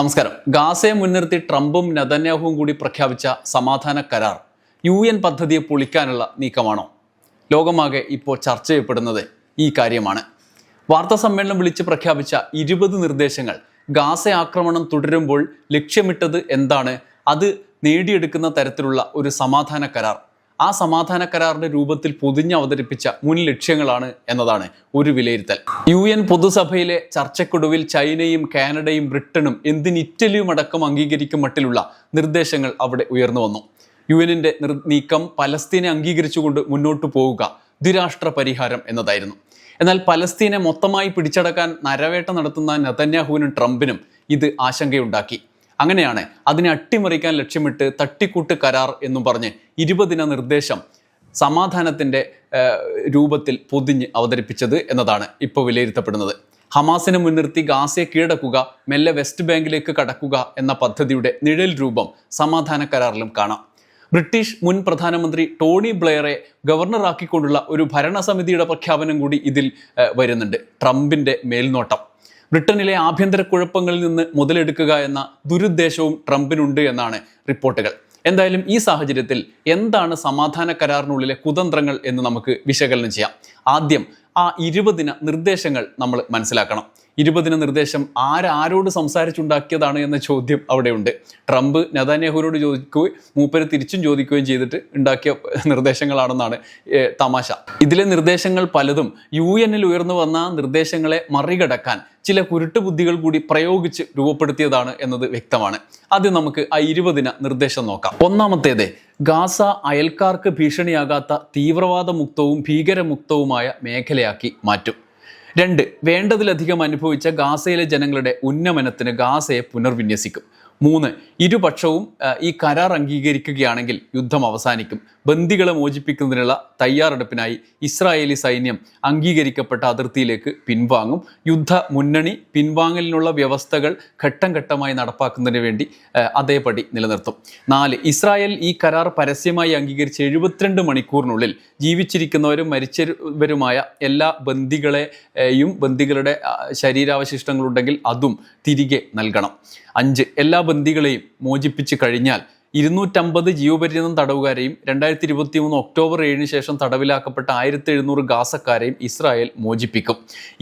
നമസ്കാരം. ഗാസയെ മുൻനിർത്തി ട്രംപും നതന്യാഹുവും കൂടി പ്രഖ്യാപിച്ച സമാധാന കരാർ യു എൻ പദ്ധതിയെ പൊളിക്കാനുള്ള നീക്കമാണോ? ലോകമാകെ ഇപ്പോൾ ചർച്ച ചെയ്യപ്പെടുന്നത് ഈ കാര്യമാണ്. വാർത്താ സമ്മേളനം വിളിച്ച് പ്രഖ്യാപിച്ച ഇരുപത് നിർദ്ദേശങ്ങൾ ഗാസ ആക്രമണം തുടരുമ്പോൾ ലക്ഷ്യമിട്ടത് എന്താണ്? അത് നേടിയെടുക്കുന്ന തരത്തിലുള്ള ഒരു സമാധാന കരാർ ആ സമാധാന കരാറിന്റെ രൂപത്തിൽ പൊതിഞ്ഞ് അവതരിപ്പിച്ച മുൻ ലക്ഷ്യങ്ങളാണ് എന്നതാണ് ഒരു വിലയിരുത്തൽ. യു എൻ പൊതുസഭയിലെ ചർച്ചക്കൊടുവിൽ ചൈനയും കാനഡയും ബ്രിട്ടനും എന്തിന് ഇറ്റലിയും അടക്കം അംഗീകരിക്കും മട്ടിലുള്ള നിർദ്ദേശങ്ങൾ അവിടെ ഉയർന്നു വന്നു. യു എന്നിന്റെ നീക്കം പലസ്തീനെ അംഗീകരിച്ചുകൊണ്ട് മുന്നോട്ടു പോവുക ദ്വിരാഷ്ട്ര പരിഹാരം എന്നതായിരുന്നു. എന്നാൽ പലസ്തീനെ മൊത്തമായി പിടിച്ചടക്കാൻ നരവേട്ട നടത്തുന്ന നെതന്യാഹുവിനും ട്രംപിനും ഇത് ആശങ്കയുണ്ടാക്കി. അങ്ങനെയാണ് അതിനെ അട്ടിമറിക്കാൻ ലക്ഷ്യമിട്ട് തട്ടിക്കൂട്ട് കരാർ എന്നും പറഞ്ഞ് ഇരുപതിന നിർദ്ദേശം സമാധാനത്തിന്റെ രൂപത്തിൽ പൊതിഞ്ഞ് അവതരിപ്പിച്ചത് എന്നതാണ് ഇപ്പോൾ വിലയിരുത്തപ്പെടുന്നത്. ഹമാസിനെ മുൻനിർത്തി ഗാസയെ കീഴടക്കുക മെല്ലെ വെസ്റ്റ് ബാങ്കിലേക്ക് കടക്കുക എന്ന പദ്ധതിയുടെ നിഴൽ രൂപം സമാധാന കരാറിലും കാണാം. ബ്രിട്ടീഷ് മുൻ പ്രധാനമന്ത്രി ടോണി ബ്ലെയറെ ഗവർണറാക്കിക്കൊണ്ടുള്ള ഒരു ഭരണസമിതിയുടെ പ്രഖ്യാപനം കൂടി ഇതിൽ വരുന്നുണ്ട്. ട്രംപിന്റെ മേൽനോട്ടം. ബ്രിട്ടനിലെ ആഭ്യന്തര കുഴപ്പങ്ങളിൽ നിന്ന് മുതലെടുക്കുക എന്ന ദുരുദ്ദേശവും ട്രംപിനുണ്ട് എന്നാണ് റിപ്പോർട്ടുകൾ. എന്തായാലും ഈ സാഹചര്യത്തിൽ എന്താണ് സമാധാന കരാറിനുള്ളിലെ കുതന്ത്രങ്ങൾ എന്ന് നമുക്ക് വിശകലനം ചെയ്യാം. ആദ്യം ആ ഇരുപതിന നിർദ്ദേശങ്ങൾ നമ്മൾ മനസ്സിലാക്കണം. ഇരുപതിന നിർദ്ദേശം ആരാരോട് സംസാരിച്ചുണ്ടാക്കിയതാണ് എന്ന ചോദ്യം അവിടെയുണ്ട്. ട്രംപ് നദാനെഹുരോട് ചോദിക്കുകയും മൂപ്പരെ തിരിച്ചും ചോദിക്കുകയും ചെയ്തിട്ട് ഉണ്ടാക്കിയ നിർദ്ദേശങ്ങളാണെന്നാണ് തമാശ. ഇതിലെ നിർദ്ദേശങ്ങൾ പലതും യു എന്നിൽ ഉയർന്നു വന്ന നിർദ്ദേശങ്ങളെ മറികടക്കാൻ ചില കുരുട്ടുബുദ്ധികൾ കൂടി പ്രയോഗിച്ച് രൂപപ്പെടുത്തിയതാണ് എന്നത് വ്യക്തമാണ്. ആദ്യം നമുക്ക് ആ ഇരുപതിന നിർദ്ദേശം നോക്കാം. ഒന്നാമത്തേത് ഗാസ അയൽക്കാർക്ക് ഭീഷണിയാകാത്ത തീവ്രവാദമുക്തവും ഭീകരമുക്തവുമായ മേഖലയാക്കി മാറ്റും. രണ്ട് വേണ്ടതിലധികം അനുഭവിച്ച ഗാസയിലെ ജനങ്ങളുടെ ഉന്നമനത്തിന് ഗാസയെ പുനർവിന്യസിക്കും. മൂന്ന് ഇരുപക്ഷവും ഈ കരാർ അംഗീകരിക്കുകയാണെങ്കിൽ യുദ്ധം അവസാനിക്കും. ബന്ദികളെ മോചിപ്പിക്കുന്നതിനുള്ള തയ്യാറെടുപ്പിനായി ഇസ്രായേലി സൈന്യം അംഗീകരിക്കപ്പെട്ട അതിർത്തിയിലേക്ക് പിൻവാങ്ങും. യുദ്ധ മുന്നണി പിൻവാങ്ങലിനുള്ള വ്യവസ്ഥകൾ ഘട്ടം ഘട്ടമായി നടപ്പാക്കുന്നതിന് വേണ്ടി അതേപടി നിലനിർത്തും. നാല് ഇസ്രായേൽ ഈ കരാർ പരസ്യമായി അംഗീകരിച്ച് എഴുപത്തിരണ്ട് മണിക്കൂറിനുള്ളിൽ ജീവിച്ചിരിക്കുന്നവരും മരിച്ചവരുമായ എല്ലാ ബന്ദികളെയും ബന്ദികളുടെ ശരീരാവശിഷ്ടങ്ങളുണ്ടെങ്കിൽ അതും തിരികെ നൽകണം. അഞ്ച് എല്ലാ ബന്ദികളെയും മോചിപ്പിച്ചു കഴിഞ്ഞാൽ ഇരുന്നൂറ്റമ്പത് ജീവപര്യന്തം തടവുകാരെയും രണ്ടായിരത്തി ഇരുപത്തി മൂന്ന് ഒക്ടോബർ ഏഴിന് ശേഷം തടവിലാക്കപ്പെട്ട ആയിരത്തി എഴുന്നൂറ് ഗാസക്കാരെയും ഇസ്രായേൽ മോചിപ്പിക്കും.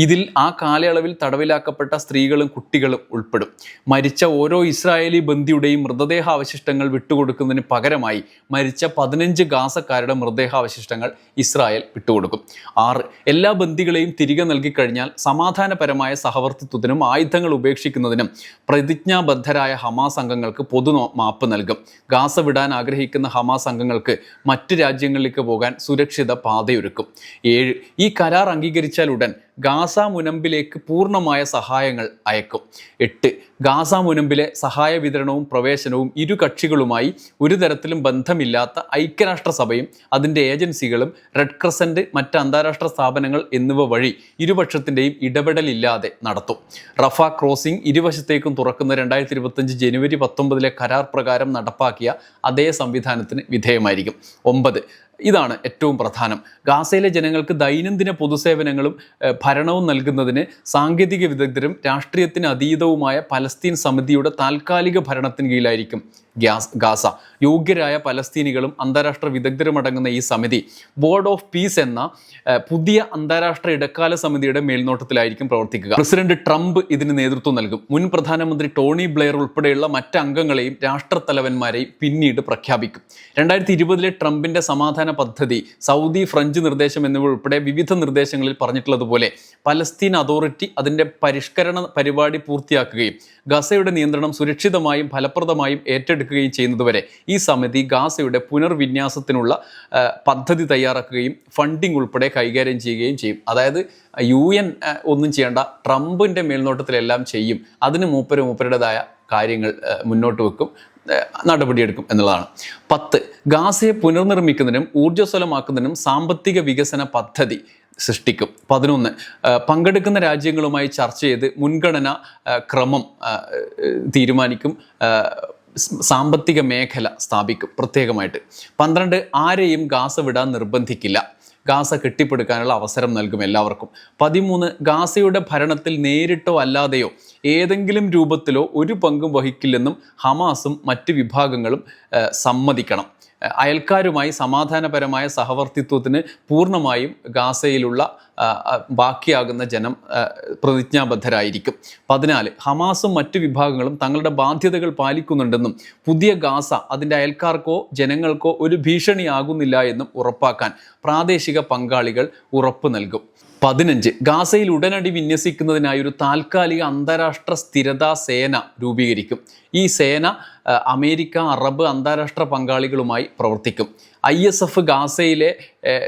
ഇതിൽ ആ കാലയളവിൽ തടവിലാക്കപ്പെട്ട സ്ത്രീകളും കുട്ടികളും ഉൾപ്പെടും. മരിച്ച ഓരോ ഇസ്രായേലി ബന്ദിയുടെയും മൃതദേഹാവശിഷ്ടങ്ങൾ വിട്ടുകൊടുക്കുന്നതിന് പകരമായി മരിച്ച പതിനഞ്ച് ഗാസക്കാരുടെ മൃതദേഹാവശിഷ്ടങ്ങൾ ഇസ്രായേൽ വിട്ടുകൊടുക്കും. ആറ് എല്ലാ ബന്ധികളെയും തിരികെ നൽകിക്കഴിഞ്ഞാൽ സമാധാനപരമായ സഹവർത്തിത്വത്തിനും ആയുധങ്ങൾ ഉപേക്ഷിക്കുന്നതിനും പ്രതിജ്ഞാബദ്ധരായ ഹമാസ് അംഗങ്ങൾക്ക് പൊതു മാപ്പ് നൽകും. ഗാസ വിടാൻ ആഗ്രഹിക്കുന്ന ഹമാസ് അംഗങ്ങൾക്ക് മറ്റ് രാജ്യങ്ങളിലേക്ക് പോകാൻ സുരക്ഷിത പാതയൊരുക്കും. ഏഴ് ഈ കരാർ അംഗീകരിച്ചാൽ ഉടൻ ഗാസ മുനമ്പിലേക്ക് പൂർണമായ സഹായങ്ങൾ അയക്കും. എട്ട്. ഗാസ മുനമ്പിലെ സഹായ വിതരണവും പ്രവേശനവും ഇരു കക്ഷികളുമായി ഒരു തരത്തിലും ബന്ധമില്ലാത്ത ഐക്യരാഷ്ട്രസഭയും അതിന്റെ ഏജൻസികളും റെഡ് ക്രസന്റ് മറ്റ് അന്താരാഷ്ട്ര സ്ഥാപനങ്ങൾ എന്നിവ വഴി ഇരുപക്ഷത്തിന്റെയും ഇടപെടലില്ലാതെ നടത്തും. റഫ ക്രോസിംഗ് ഇരുവശത്തേക്കും തുറക്കുന്ന രണ്ടായിരത്തി ഇരുപത്തഞ്ച് ജനുവരി പത്തൊമ്പതിലെ കരാർ പ്രകാരം നടപ്പാക്കിയ അതേ സംവിധാനത്തിന് വിധേയമായിരിക്കും. ഒമ്പത്. ഇതാണ് ഏറ്റവും പ്രധാനം. ഗാസയിലെ ജനങ്ങൾക്ക് ദൈനംദിന പൊതുസേവനങ്ങളും ഭരണവും നൽകുന്നതിന് സാങ്കേതിക വിദഗ്ധരും രാഷ്ട്രീയത്തിന് അതീതവുമായ പലസ്തീൻ സമിതിയുടെ താൽക്കാലിക ഭരണത്തിന് കീഴിലായിരിക്കും. ഗ്യാസ് ഗാസ. യോഗ്യരായ പലസ്തീനികളും അന്താരാഷ്ട്ര വിദഗ്ധരും അടങ്ങുന്ന ഈ സമിതി ബോർഡ് ഓഫ് പീസ് എന്ന പുതിയ അന്താരാഷ്ട്ര ഇടക്കാല സമിതിയുടെ മേൽനോട്ടത്തിലായിരിക്കും പ്രവർത്തിക്കുക. പ്രസിഡന്റ് ട്രംപ് ഇതിന് നേതൃത്വം നൽകും. മുൻ പ്രധാനമന്ത്രി ടോണി ബ്ലെയർ ഉൾപ്പെടെയുള്ള മറ്റ് അംഗങ്ങളെയും രാഷ്ട്രത്തലവന്മാരെയും പിന്നീട് പ്രഖ്യാപിക്കും. രണ്ടായിരത്തി ഇരുപതിലെ ട്രംപിന്റെ സമാധാന പദ്ധതി സൗദി ഫ്രഞ്ച് നിർദ്ദേശം എന്നിവ ഉൾപ്പെടെ വിവിധ നിർദ്ദേശങ്ങളിൽ പറഞ്ഞിട്ടുള്ളതുപോലെ പലസ്തീൻ അതോറിറ്റി അതിന്റെ പരിഷ്കരണ പരിപാടി പൂർത്തിയാക്കുകയും ഗസയുടെ നിയന്ത്രണം സുരക്ഷിതമായും ഫലപ്രദമായും ഏറ്റെടുക്കുകയും ചെയ്യുന്നതുവരെ ഈ സമിതി ഗാസയുടെ പുനർവിന്യാസത്തിനുള്ള പദ്ധതി തയ്യാറാക്കുകയും ഫണ്ടിംഗ് ഉൾപ്പെടെ കൈകാര്യം ചെയ്യുകയും ചെയ്യും. അതായത് യു എൻ ഒന്നും ചെയ്യേണ്ട ട്രംപിന്റെ മേൽനോട്ടത്തിലെല്ലാം ചെയ്യും. അതിന് മൂപ്പര് മൂപ്പരുടേതായ കാര്യങ്ങൾ മുന്നോട്ട് വെക്കും നടപടിയെടുക്കും എന്നുള്ളതാണ്. പത്ത് ഗാസയെ പുനർനിർമ്മിക്കുന്നതിനും ഊർജസ്വലമാക്കുന്നതിനും സാമ്പത്തിക വികസന പദ്ധതി സൃഷ്ടിക്കും. പതിനൊന്ന് പങ്കെടുക്കുന്ന രാജ്യങ്ങളുമായി ചർച്ച ചെയ്ത് മുൻഗണന ക്രമം തീരുമാനിക്കും സാമ്പത്തിക മേഖല സ്ഥാപിക്കും പ്രത്യേകമായിട്ട്. പന്ത്രണ്ട് ആരെയും ഗാസ വിടാൻ നിർബന്ധിക്കില്ല. ഗാസ കെട്ടിപ്പടുക്കാനുള്ള അവസരം നൽകും എല്ലാവർക്കും. പതിമൂന്ന് ഗാസയുടെ ഭരണത്തിൽ നേരിട്ടോ അല്ലാതെയോ ഏതെങ്കിലും രൂപത്തിലോ ഒരു പങ്കും വഹിക്കില്ലെന്നും ഹമാസും മറ്റ് വിഭാഗങ്ങളും സമ്മതിക്കണം. അയൽക്കാരുമായി സമാധാനപരമായ സഹവർത്തിത്വത്തിന് പൂർണമായും ഗാസയിലുള്ള ബാക്കിയാകുന്ന ജനം പ്രതിജ്ഞാബദ്ധരായിരിക്കും. പതിനാല് ഹമാസും മറ്റു വിഭാഗങ്ങളും തങ്ങളുടെ ബാധ്യതകൾ പാലിക്കുന്നുണ്ടെന്നും പുതിയ ഗാസ അതിന്റെ അയൽക്കാർക്കോ ജനങ്ങൾക്കോ ഒരു ഭീഷണിയാകുന്നില്ല എന്നും ഉറപ്പാക്കാൻ പ്രാദേശിക പങ്കാളികൾ ഉറപ്പ് നൽകും. പതിനഞ്ച് ഗാസയിൽ ഉടനടി വിന്യസിക്കുന്നതിനായി ഒരു താൽക്കാലിക അന്താരാഷ്ട്ര സ്ഥിരതാ സേന രൂപീകരിക്കും. ഈ സേന അമേരിക്ക അറബ് അന്താരാഷ്ട്ര പങ്കാളികളുമായി പ്രവർത്തിക്കും. ഐ എസ് എഫ് ഗാസയിലെ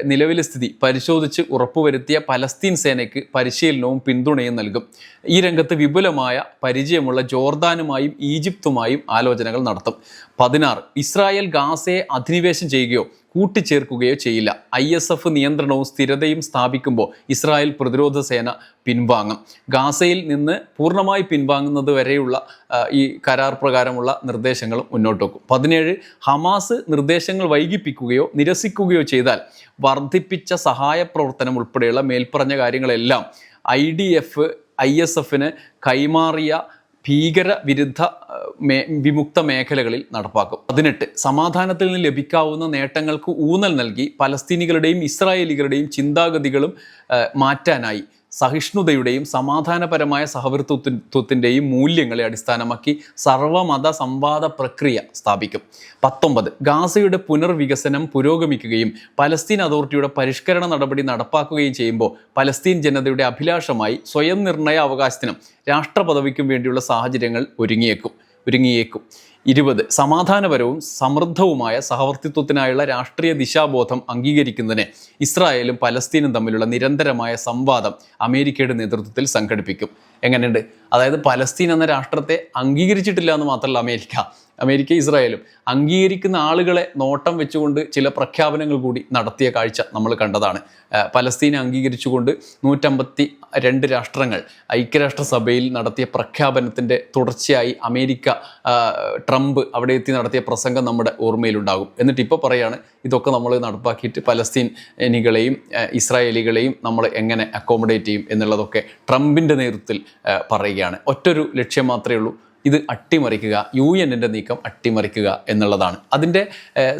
നിലവിലെ സ്ഥിതി പരിശോധിച്ച് ഉറപ്പുവരുത്തിയ പലസ്തീൻ സേനയ്ക്ക് പരിശീലനവും പിന്തുണയും നൽകും. ഈ രംഗത്ത് വിപുലമായ പരിചയമുള്ള ജോർദാനുമായും ഈജിപ്തുമായും ആലോചനകൾ നടത്തും. പതിനാറ് ഇസ്രായേൽ ഗാസയെ അധിനിവേശം ചെയ്യുകയോ കൂട്ടിച്ചേർക്കുകയോ ചെയ്യില്ല. ഐ എസ് എഫ് നിയന്ത്രണവും സ്ഥിരതയും സ്ഥാപിക്കുമ്പോൾ ഇസ്രായേൽ പ്രതിരോധ സേന പിൻവാങ്ങും. ഗാസയിൽ നിന്ന് പൂർണമായി പിൻവാങ്ങുന്നത് വരെയുള്ള ഈ കരാർ പ്രകാരമുള്ള നിർദ്ദേശങ്ങളും മുന്നോട്ട് വെക്കും പതിനേഴ് ഹമാസ് നിർദ്ദേശങ്ങൾ വൈകിപ്പിക്കുകയോ നിരസിക്കുകയോ ചെയ്താൽ വർദ്ധിപ്പിച്ച സഹായ പ്രവർത്തനം ഉൾപ്പെടെയുള്ള മേൽപ്പറഞ്ഞ കാര്യങ്ങളെല്ലാം I D F I S എഫിന് കൈമാറിയ ഭീകര വിരുദ്ധ ആ, മേ വിമുക്ത മേഖലകളിൽ നടപ്പാക്കും. പതിനെട്ട് സമാധാനത്തിൽ നിന്ന് ലഭിക്കാവുന്ന നേട്ടങ്ങൾക്ക് ഊന്നൽ നൽകി പലസ്തീനികളുടെയും ഇസ്രായേലികളുടെയും ചിന്താഗതികളും മാറ്റാനായി സഹിഷ്ണുതയുടെയും സമാധാനപരമായ സഹവർത്തിത്വത്തിന്റെയും മൂല്യങ്ങളെ അടിസ്ഥാനമാക്കി സർവമത സംവാദ പ്രക്രിയ സ്ഥാപിക്കും. പത്തൊമ്പത് ഗാസയുടെ പുനർവികസനം പുരോഗമിക്കുകയും പലസ്തീൻ അതോറിറ്റിയുടെ പരിഷ്കരണ നടപടി നടപ്പാക്കുകയും ചെയ്യുമ്പോൾ പലസ്തീൻ ജനതയുടെ അഭിലാഷമായി സ്വയം നിർണയ അവകാശത്തിനും രാഷ്ട്രപദവിക്കും വേണ്ടിയുള്ള സാഹചര്യങ്ങൾ ഒരുങ്ങിയേക്കും. ഒരുങ്ങിയേക്കും. ഇരുപത് സമാധാനപരവും സമൃദ്ധവുമായ സഹവർത്തിത്വത്തിനായുള്ള രാഷ്ട്രീയ ദിശാബോധം അംഗീകരിക്കുന്നതിന് ഇസ്രായേലും പലസ്തീനും തമ്മിലുള്ള നിരന്തരമായ സംവാദം അമേരിക്കയുടെ നേതൃത്വത്തിൽ സംഘടിപ്പിക്കും. എങ്ങനെയുണ്ട്? അതായത് പലസ്തീൻ എന്ന രാഷ്ട്രത്തെ അംഗീകരിച്ചിട്ടില്ല എന്ന് മാത്രമല്ല അമേരിക്ക അമേരിക്ക ഇസ്രായേലും. അംഗീകരിക്കുന്ന ആളുകളെ നോട്ടം വെച്ചുകൊണ്ട് ചില പ്രഖ്യാപനങ്ങൾ കൂടി നടത്തിയ കാഴ്ച നമ്മൾ കണ്ടതാണ്. പലസ്തീനെ അംഗീകരിച്ചുകൊണ്ട് നൂറ്റമ്പത്തി രണ്ട് രാഷ്ട്രങ്ങൾ ഐക്യരാഷ്ട്രസഭയിൽ നടത്തിയ പ്രഖ്യാപനത്തിന്റെ തുടർച്ചയായി അമേരിക്ക ട്രംപ് അവിടെ എത്തി നടത്തിയ പ്രസംഗം നമ്മുടെ ഓർമ്മയിലുണ്ടാകും. എന്നിട്ട് ഇപ്പോൾ പറയാണ് ഇതൊക്കെ നമ്മൾ നടപ്പാക്കിയിട്ട് പലസ്തീനികളെയും ഇസ്രായേലികളെയും നമ്മൾ എങ്ങനെ അക്കോമഡേറ്റ് ചെയ്യും എന്നുള്ളതൊക്കെ ട്രംപിന്റെ നേതൃത്വത്തിൽ ആ, പറയുകയാണ് ഒറ്റൊരു ലക്ഷ്യം മാത്രമേ ഉള്ളൂ. ഇത് അട്ടിമറിക്കുക യു എന്നിന്റെ നീക്കം അട്ടിമറിക്കുക എന്നുള്ളതാണ്. അതിന്റെ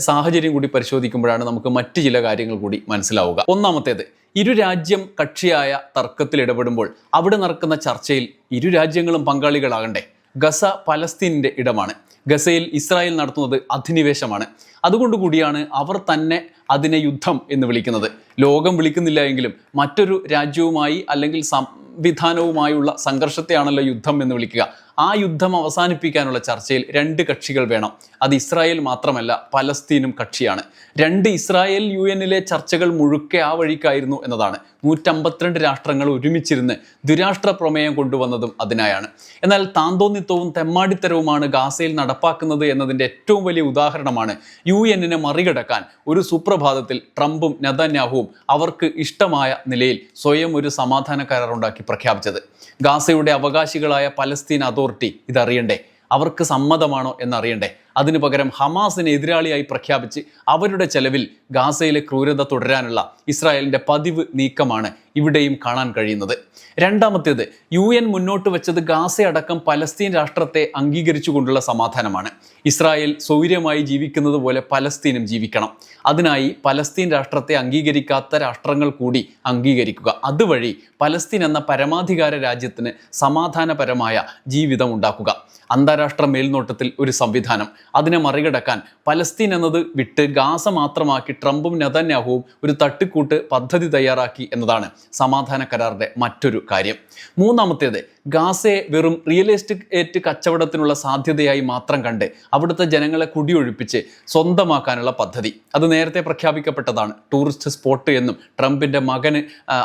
സാഹചര്യം കൂടി പരിശോധിക്കുമ്പോഴാണ് നമുക്ക് മറ്റ് ചില കാര്യങ്ങൾ കൂടി മനസ്സിലാവുക. ഒന്നാമത്തേത് ഇരു രാജ്യം കക്ഷിയായ തർക്കത്തിൽ ഇടപെടുമ്പോൾ അവിടെ നടക്കുന്ന ചർച്ചയിൽ ഇരു രാജ്യങ്ങളും പങ്കാളികളാകണ്ടേ. ഗസ പലസ്തീനിന്റെ ഇടമാണ്. ഗസയിൽ ഇസ്രായേൽ നടത്തുന്നത് അധിനിവേശമാണ്. അതുകൊണ്ടുകൂടിയാണ് അവർ തന്നെ അതിനെ യുദ്ധം എന്ന് വിളിക്കുന്നത്. ലോകം വിളിക്കുന്നില്ല എങ്കിലും മറ്റൊരു രാജ്യവുമായി അല്ലെങ്കിൽ സംവിധാനവുമായുള്ള സംഘർഷത്തെയാണല്ലോ യുദ്ധം എന്ന് വിളിക്കുക. ആ യുദ്ധം അവസാനിപ്പിക്കാനുള്ള ചർച്ചയിൽ രണ്ട് കക്ഷികൾ വേണം. അത് ഇസ്രായേൽ മാത്രമല്ല പലസ്തീനും കക്ഷിയാണ്. രണ്ട് ഇസ്രായേൽ യു എന്നിലെ ചർച്ചകൾ മുഴുക്കെ ആ വഴിക്കായിരുന്നു എന്നതാണ്. നൂറ്റമ്പത്തിരണ്ട് രാഷ്ട്രങ്ങൾ ഒരുമിച്ചിരുന്ന് ദുരാഷ്ട്ര പ്രമേയം കൊണ്ടുവന്നതും അതിനായാണ്. എന്നാൽ താന്തോന്നിത്വവും തെമ്മാടിത്തരവുമാണ് ഗാസയിൽ നടപ്പാക്കുന്നത് എന്നതിന്റെ ഏറ്റവും വലിയ ഉദാഹരണമാണ് യു എന്നിനെ മറികടക്കാൻ ഒരു സുപ്രഭാതത്തിൽ ട്രംപും നെതന്യാഹുവും അവർക്ക് ഇഷ്ടമായ നിലയിൽ സ്വയം ഒരു സമാധാന കരാറുണ്ടാക്കി പ്രഖ്യാപിച്ചത്. ഗാസയുടെ അവകാശികളായ പലസ്തീൻ അതോറിറ്റി ഇതറിയണ്ടേ? അവർക്ക് സമ്മതമാണോ എന്നറിയണ്ടേ? അതിനു പകരം ഹമാസിനെ എതിരാളിയായി പ്രഖ്യാപിച്ച് അവരുടെ ചെലവിൽ ഗാസയിലെ ക്രൂരത തുടരാനുള്ള ഇസ്രായേലിന്റെ പതിവ് നീക്കമാണ് ഇവിടെയും കാണാൻ കഴിയുന്നത്. രണ്ടാമത്തേത് യു എൻ മുന്നോട്ട് വെച്ചത് ഗാസയടക്കം പലസ്തീൻ രാഷ്ട്രത്തെ അംഗീകരിച്ചുകൊണ്ടുള്ള സമാധാനമാണ്. ഇസ്രായേൽ സൗര്യമായി ജീവിക്കുന്നത് പോലെ പലസ്തീനും ജീവിക്കണം. അതിനായി പലസ്തീൻ രാഷ്ട്രത്തെ അംഗീകരിക്കാത്ത രാഷ്ട്രങ്ങൾ കൂടി അംഗീകരിക്കുക. അതുവഴി പലസ്തീൻ എന്ന പരമാധികാര രാജ്യത്തിന് സമാധാനപരമായ ജീവിതം ഉണ്ടാക്കുക. അന്താരാഷ്ട്ര മേൽനോട്ടത്തിൽ ഒരു സംവിധാനം. അതിനെ മറികടക്കാൻ പലസ്തീൻ എന്നത് വിട്ട് ഗാസ മാത്രമാക്കി ട്രംപും നെതന്യാഹുവും ഒരു തട്ടിക്കൂട്ട് പദ്ധതി തയ്യാറാക്കി എന്നതാണ്. സമാധാന കരാറിന്റെ മറ്റൊരു കാര്യം. മൂന്നാമത്തേത് ഗാസയെ വെറും റിയൽ എസ്റ്റേറ്റ് കച്ചവടത്തിനുള്ള സാധ്യതയായി മാത്രം കണ്ട് അവിടുത്തെ ജനങ്ങളെ കുടിയൊഴിപ്പിച്ച് സ്വന്തമാക്കാനുള്ള പദ്ധതി. അത് നേരത്തെ പ്രഖ്യാപിക്കപ്പെട്ടതാണ്. ടൂറിസ്റ്റ് സ്പോട്ട് എന്നും ട്രംപിന്റെ മകന്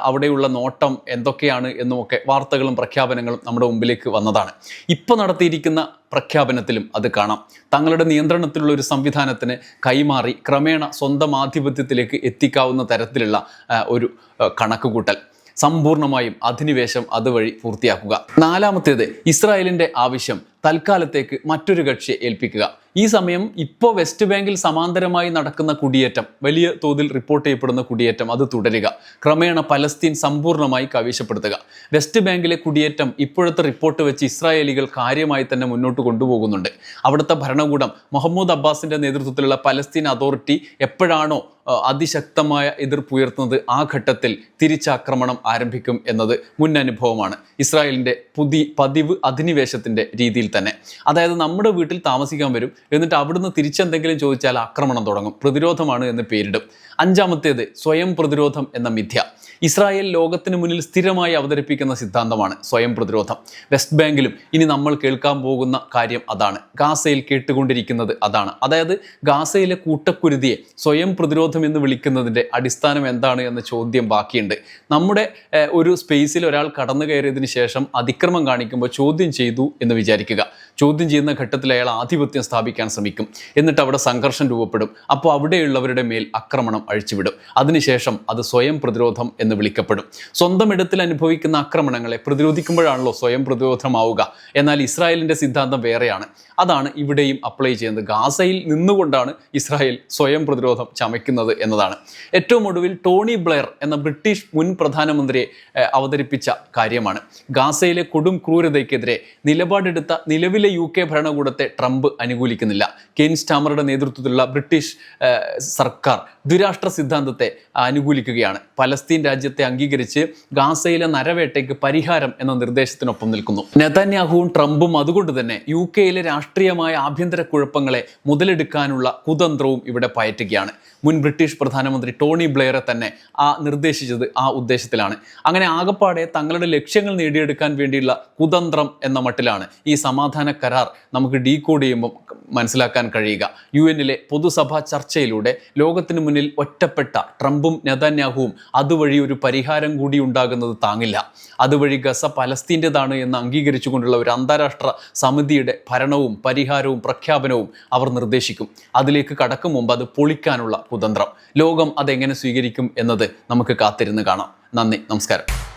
അവിടെയുള്ള നോട്ടം എന്തൊക്കെയാണ് എന്നുമൊക്കെ വാർത്തകളും പ്രഖ്യാപനങ്ങളും നമ്മുടെ മുമ്പിലേക്ക് വന്നതാണ്. ഇപ്പോൾ നടത്തിയിരിക്കുന്ന പ്രഖ്യാപനത്തിലും അത് കാണാം. തങ്ങളുടെ നിയന്ത്രണത്തിലുള്ള ഒരു സംവിധാനത്തിന് കൈമാറി ക്രമേണ സ്വന്തം ആധിപത്യത്തിലേക്ക് എത്തിക്കാവുന്ന തരത്തിലുള്ള ഒരു കണക്കുകൂട്ടൽ. സമ്പൂർണമായും അധിനിവേശം അതുവഴി പൂർത്തിയാക്കുക. നാലാമത്തേത് ഇസ്രായേലിന്റെ ആവശ്യം തൽക്കാലത്തേക്ക് മറ്റൊരു കക്ഷിയെ ഏൽപ്പിക്കുക. ഈ സമയം ഇപ്പോൾ വെസ്റ്റ് ബാങ്കിൽ സമാന്തരമായി നടക്കുന്ന കുടിയേറ്റം വലിയ തോതിൽ റിപ്പോർട്ട് ചെയ്യപ്പെടുന്ന കുടിയേറ്റം അത് തുടരുക. ക്രമേണ പലസ്തീൻ സമ്പൂർണമായി കൈവശപ്പെടുത്തുക. വെസ്റ്റ് ബാങ്കിലെ കുടിയേറ്റം ഇപ്പോഴത്തെ റിപ്പോർട്ട് വെച്ച് ഇസ്രായേലികൾ കാര്യമായി തന്നെ മുന്നോട്ട് കൊണ്ടുപോകുന്നുണ്ട്. അവിടുത്തെ ഭരണകൂടം മുഹമ്മദ് അബ്ബാസിന്റെ നേതൃത്വത്തിലുള്ള പലസ്തീൻ അതോറിറ്റി എപ്പോഴാണോ അതിശക്തമായ എതിർപ്പുയർത്തുന്നത് ആ ഘട്ടത്തിൽ തിരിച്ചാക്രമണം ആരംഭിക്കും എന്നത് മുൻ അനുഭവമാണ് ഇസ്രായേലിന്റെ പുതിയ പതിവ് അധിനിവേശത്തിന്റെ രീതിയിൽ തന്നെ. അതായത് നമ്മുടെ വീട്ടിൽ താമസിക്കാൻ വരും എന്നിട്ട് അവിടുന്ന് തിരിച്ചെന്തെങ്കിലും ചോദിച്ചാൽ ആക്രമണം തുടങ്ങും. പ്രതിരോധമാണ് എന്ന് പേരിടും. അഞ്ചാമത്തേത് സ്വയം പ്രതിരോധം എന്ന മിഥ്യ. ഇസ്രായേൽ ലോകത്തിന് മുന്നിൽ സ്ഥിരമായി അവതരിപ്പിക്കുന്ന സിദ്ധാന്തമാണ് സ്വയം പ്രതിരോധം. വെസ്റ്റ് ബാങ്കിലും ഇനി നമ്മൾ കേൾക്കാൻ പോകുന്ന കാര്യം അതാണ്. ഗാസയിൽ കേട്ടുകൊണ്ടിരിക്കുന്നത് അതാണ്. അതായത് ഗാസയിലെ കൂട്ടക്കുരുതിയെ സ്വയം പ്രതിരോധം എന്ന് വിളിക്കുന്നതിന്റെ അടിസ്ഥാനം എന്താണ് എന്ന ചോദ്യം ബാക്കിയുണ്ട്. നമ്മുടെ ഒരു സ്പേസിൽ ഒരാൾ കടന്നു കയറിയതിന് ശേഷം അതിക്രമം കാണിക്കുമ്പോൾ ചോദ്യം ചെയ്തു എന്ന് വിചാരിക്കുക. ചോദ്യം ചെയ്യുന്ന ഘട്ടത്തിൽ അയാൾ ആധിപത്യം സ്ഥാപിക്കാൻ ശ്രമിക്കും. എന്നിട്ട് അവിടെ സംഘർഷം രൂപപ്പെടും. അപ്പോൾ അവിടെയുള്ളവരുടെ മേൽ ആക്രമണം അഴിച്ചുവിടും. അതിനുശേഷം അത് സ്വയം പ്രതിരോധം എന്ന് വിളിക്കപ്പെടും. സ്വന്തം ഇടത്തിൽ അനുഭവിക്കുന്ന ആക്രമണങ്ങളെ പ്രതിരോധിക്കുമ്പോഴാണല്ലോ സ്വയം പ്രതിരോധമാവുക. എന്നാൽ ഇസ്രായേലിന്റെ സിദ്ധാന്തം വേറെയാണ്. അതാണ് ഇവിടെയും അപ്ലൈ ചെയ്യുന്നത്. ഗാസയിൽ നിന്നുകൊണ്ടാണ് ഇസ്രായേൽ സ്വയം പ്രതിരോധം ചമയ്ക്കുന്നത് എന്നതാണ്. ഏറ്റവും ഒടുവിൽ ടോണി ബ്ലെയർ എന്ന ബ്രിട്ടീഷ് മുൻ പ്രധാനമന്ത്രിയെ അവതരിപ്പിച്ച കാര്യമാണ്. ഗാസയിലെ കൊടും ക്രൂരതയ്ക്കെതിരെ നിലപാടെടുത്ത നിലവിലെ യു കെ ഭരണകൂടത്തെ ട്രംപ് അനുകൂലിക്കുന്നില്ല. കെയിൻ സ്റ്റാമറുടെ നേതൃത്വത്തിലുള്ള ബ്രിട്ടീഷ് സർക്കാർ ദ്വിരാഷ്ട്ര സിദ്ധാന്തത്തെ അനുകൂലിക്കുകയാണ്. പലസ്തീൻ രാജ്യത്തെ അംഗീകരിച്ച് ഗാസയിലെ നരവേട്ടയ്ക്ക് പരിഹാരം എന്ന നിർദ്ദേശത്തിനൊപ്പം നിൽക്കുന്നു. നെതന്യാഹുവും ട്രംപും അതുകൊണ്ട് തന്നെ യു കെയിലെ രാഷ്ട്രീയമായ ആഭ്യന്തര കുഴപ്പങ്ങളെ മുതലെടുക്കാനുള്ള കുതന്ത്രവും ഇവിടെ പയറ്റുകയാണ്. മുൻ ബ്രിട്ടീഷ് പ്രധാനമന്ത്രി ടോണി ബ്ലെയറെ തന്നെ ആ നിർദ്ദേശിച്ചത് ആ ഉദ്ദേശത്തിലാണ്. അങ്ങനെ ആകപ്പാടെ തങ്ങളുടെ ലക്ഷ്യങ്ങൾ നേടിയെടുക്കാൻ വേണ്ടിയുള്ള കുതന്ത്രം എന്ന മട്ടിലാണ് ഈ സമാധാന കരാർ നമുക്ക് ഡീകോഡ് ചെയ്യുമ്പോൾ മനസ്സിലാക്കാൻ കഴിയുക. യു എന്നിലെ പൊതുസഭാ ചർച്ചയിലൂടെ ലോകത്തിന് മുന്നിൽ ഒറ്റപ്പെട്ട ട്രംപും നെതന്യാഹുവും അതുവഴി ഒരു പരിഹാരം കൂടി ഉണ്ടാകുന്നത് താങ്ങില്ല. അതുവഴി ഗസ പലസ്തീന്റെതാണ് എന്ന് അംഗീകരിച്ചുകൊണ്ടുള്ള ഒരു അന്താരാഷ്ട്ര സമിതിയുടെ ഭരണവും പരിഹാരവും പ്രഖ്യാപനവും അവർ നിർദ്ദേശിക്കും. അതിലേക്ക് കടക്കും മുമ്പ് അത് പൊളിക്കാനുള്ള കുതന്ത്രം. ലോകം അതെങ്ങനെ സ്വീകരിക്കും എന്നത് നമുക്ക് കാത്തിരുന്ന് കാണാം. നന്ദി നമസ്കാരം.